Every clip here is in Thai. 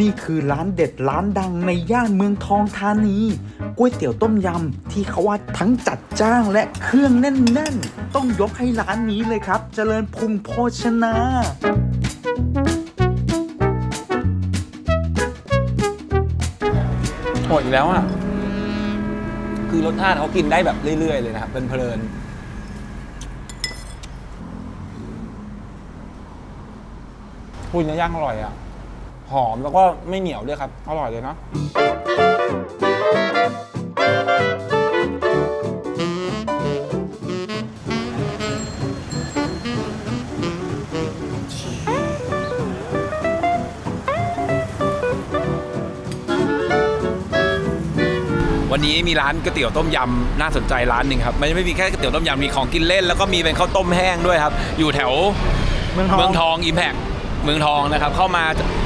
นี่คือร้านเด็ดร้านดังในย่านเมืองทองธานีก๋วยเตี๋ยวต้มยำที่เขาว่าทั้งจัดจ้างและเครื่องแน่นๆ ต้องยกให้ร้านนี้เลยครับ เจริญพุงโภชนาหมดอีกแล้วอะ คือรสชาติเขากินได้แบบเรื่อยๆ เลยนะครับเพลินๆพูดเนื้อย่างอร่อยอะ หอมแล้วก็ไม่เหนียวด้วยครับ อร่อยเลยเนาะวันนี้มีร้านก๋วยเตี๋ยวต้มยำน่าสนใจร้านหนึ่งครับมันไม่มีแค่ก๋วยเตี๋ยวต้มยำมีของกินเล่น แล้วก็มีเป็นข้าวต้มแห้งด้วยครับ อยู่แถวเมืองทองเมืองทองอิมแพกเมืองทองนะครับ เข้ามา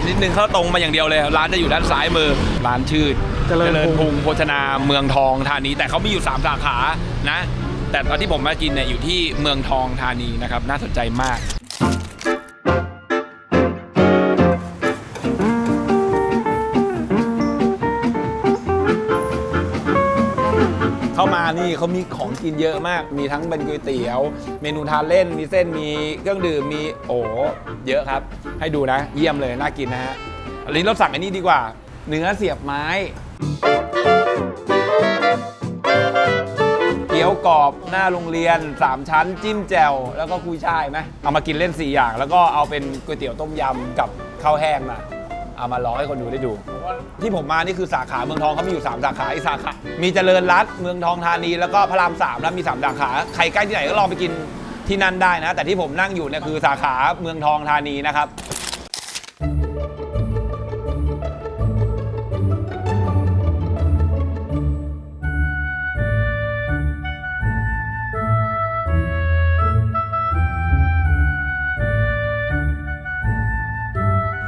นิดนึงเข้าตรงมาอย่างเดียวเลย ร้านจะอยู่ด้านซ้ายมือ ร้านชื่อเจริญพุงพุงโภชนาเมืองทองธานี แต่เขามีอยู่ 3 สาขานะ แต่ตอนที่ผมมากินเนี่ยอยู่ที่เมืองทองธานีนะครับ น่าสนใจมากเข้ามานี่เขามีของกินเยอะมาก มีทั้งเป็นก๋วยเตี๋ยว เมนูทานเล่น มีเส้น มีเครื่องดื่ม มีโอ้เยอะครับ ให้ดูนะ เยี่ยมเลยน่ากินนะฮะอันนี้เราสั่งอันนี้ดีกว่า เนื้อเสียบไม้ เกี๊ยวกรอบหน้าโรงเรียน 3 ชั้น จิ้มแจ่วแล้วก็กุยช่ายไหมเอามากินเล่น 4 อย่าง แล้วก็เอาเป็นก๋วยเตี๋ยวต้มยำกับข้าวแห้งมาเอามาลองให้คนดูได้ดู ที่ผมมานี่คือสาขาเมืองทองเขามีอยู่ 3 สาขาอีกสาขา มีเจริญรัตน์เมืองทองธานีแล้วก็พระรามสามแล้วมี 3 สาขา ใครใกล้ที่ไหนก็ลองไปกิน ที่นั่นได้นะ แต่ที่ผมนั่งอยู่เนี่ยคือสาขาเมืองทองธานีนะครับ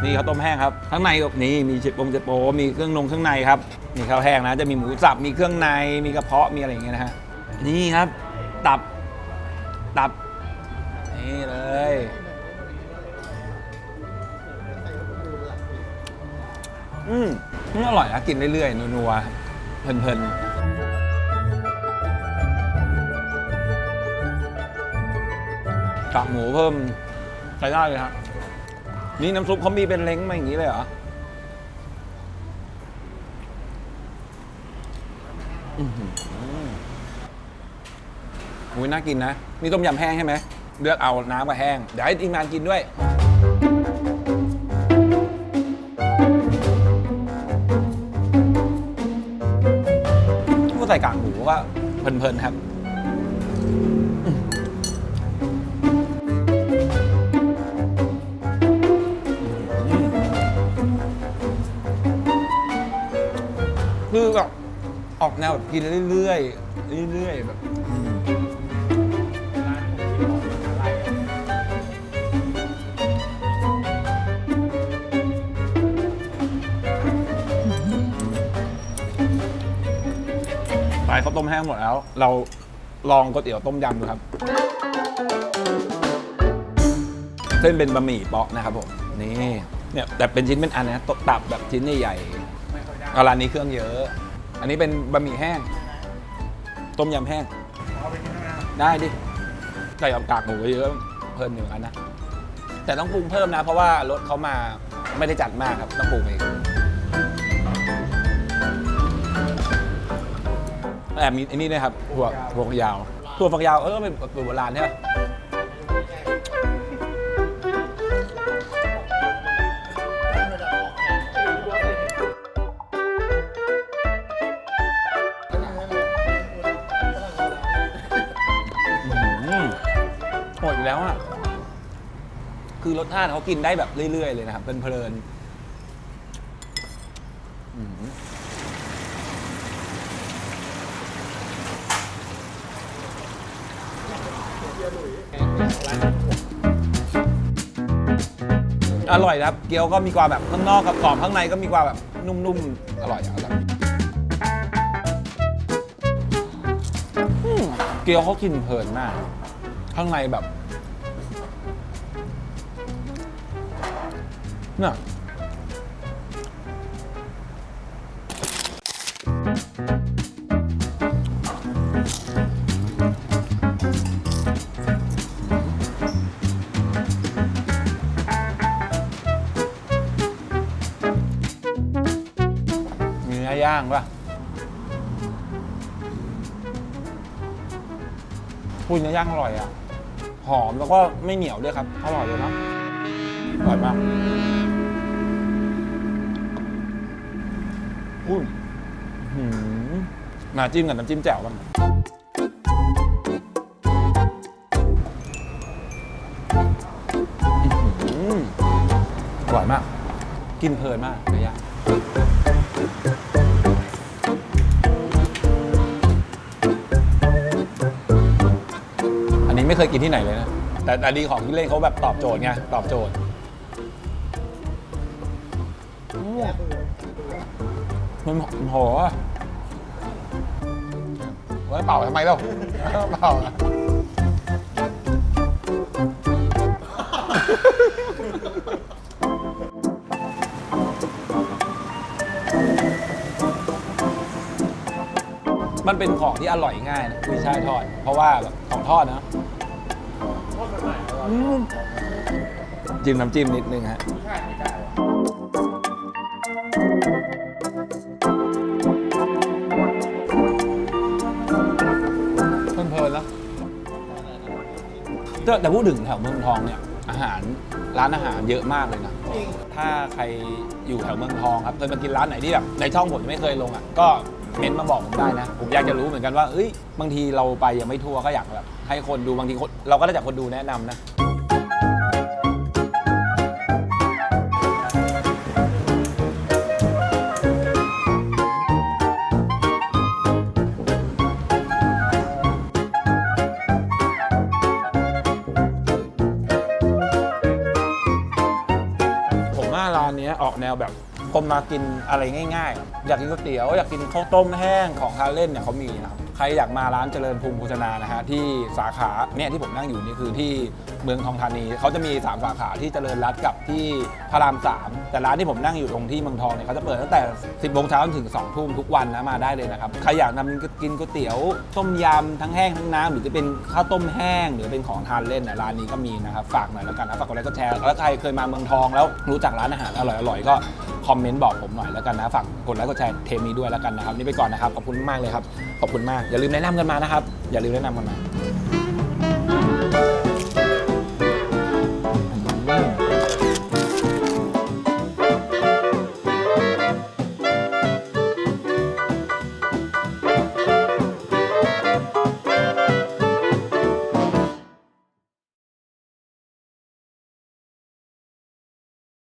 นี่ข้าวต้มแห้งครับข้างในก็นี่มีเจ็ดปงเจ็ดโปมีเครื่องนงเครื่องในครับมีข้าวแห้งนะ จะมีหมูสับมีเครื่องในมีกระเพาะมีอะไรอย่างเงี้ยนะฮะนี่ครับ ตับ ตับ นี่เลย อืมนี่อร่อยนะกินเรื่อยๆ นัวๆ เพลินๆกากหมูเพิ่มใช้ได้เลยครับนี่น้ำซุปเขามีเป็นเล้งมาอย่างนี้เลยเหรออือหืออุ้ยน่ากินนะ นี่ต้มยำแห้งใช่ไหม เลือกเอาน้ำมาแห้ง เดี๋ยวให้ทีมงานกินด้วย ก็ใส่กากหมูก็เพลินๆครับ คือแบบออกแนวแบบกินเรื่อยๆ เรื่อยๆแบบอืมไปเขาวต้มแห้งหมดแล้ว เราลองก๋วยเตี๋ยวต้มยำดูครับ เส้นเป็นบะหมี่เปาะนะครับผมนี่เนี่ยแต่เป็นชิ้นเป็นอันนะตับแบบชิ้นใหญ่ๆเอาร้านนี้เครื่องเยอะ อันนี้เป็นบะหมี่แห้ง ต้มยำแห้งได้ดิใส่กับกากหมูเยอะเพลินอยู่กันนะแต่ต้องปรุงเพิ่มนะ เพราะว่ารสเขามาไม่ได้จัดมากครับต้องปรุงเอง แอบมีไอันนี้ด้วยครับถั่วถั่วฝักยาวถั่วฝักยาวเออเป็นสูตรโบราณใช่ไหมหมดแล้วอะ คือรสชาติเขากินได้แบบเรื่อยๆเลยนะครับ เป็นเพลินๆอืม อร่อยครับ เกี๊ยวก็มีความแบบข้างนอกกับกรอบข้างในก็มีความแบบนุ่มๆ อร่อยอร่อยอืมเกี๊ยวเขากินเพลินมาก ข้างในแบบน่ะ ย่างป่ะพูดเนื้อย่างอร่อยอะ หอมแล้วก็ไม่เหนียวด้วยครับ อร่อยเลยนะอร่อยมากอุ้ยหือมาจิ้มกับน้ำจิ้มแจ่วบ้างอื้อหืออร่อยมาก กินเพลินมากเนื้อย่าง อันนี้ไม่เคยกินที่ไหนเลยนะ แต่แต่ดีของที่เล่นเขาแบบตอบโจทย์ไง ตอบโจทย์มมันหอมอะไว้เป่าทำไมเล่าเป่าอะมันเป็นของที่อร่อยง่ายนะกุยช่ายทอด เพราะว่าแบบของทอดนะ จิ้มน้ำจิ้มนิดนึงฮะเพลินๆแล้วแต่แต่พูดถึงแถวเมืองทองเนี่ย อาหารร้านอาหารเยอะมากเลยนะ ถ้าใครอยู่แถวเมืองทองครับเคยมากินร้านไหนที่แบบในช่องผมยังไม่เคยลงอะก็ เม้นต์มาบอกผมได้นะ ผมอยากจะรู้เหมือนกันว่าเอ้ยบางทีเราไปยังไม่ทั่วก็อยากแบบให้คนดูบางทีคนเราก็ได้จากคนดูแนะนำนะ ผมว่าร้านเนี้ยออกแนวแบบ คนมากินอะไรง่ายๆ อยากกินก๋วยเตี๋ยว อยากกินข้าวต้มแห้งของทานเล่นเนี่ยเขามีนะครับ ใครอยากมาร้านเจริญภูมิโภชนานะฮะที่สาขาเนี่ยที่ผมนั่งอยู่นี่คือที่เมืองทองธานีเขาจะมี 3 สาขาที่เจริญรัตกับที่พระราม3แต่ร้านที่ผมนั่งอยู่ตรงที่เมืองทองเนี่ยเขาจะเปิดตั้งแต่ 10โมงเช้าจนถึง2ทุ่มทุกวันนะมาได้เลยนะครับใครอยากนำกินก๋วยเตี๋ยวต้มยำทั้งแห้งทั้งน้ำหรือจะเป็นข้าวต้มแห้ง หรือเป็นของทานเล่นเนี่ยร้านนี้ก็มีนะครับฝากหน่อยแล้วกันนะฝากกดไลค์กดแชร์แล้วใครเคยมาเมืองทองแล้วรู้จักร้านอาหารอร่อยๆก็ คอมเมนต์บอกผมหน่อยแล้วกันนะฝากกดไลค์กดแชร์เทปนี้ด้วยแล้วกันนะครับนี่ไปก่อนนะครับขอบคุณมากเลยครับขอบคุณมากอย่าลืมแนะนำกันมานะครับอย่าลืมแนะนำกันมา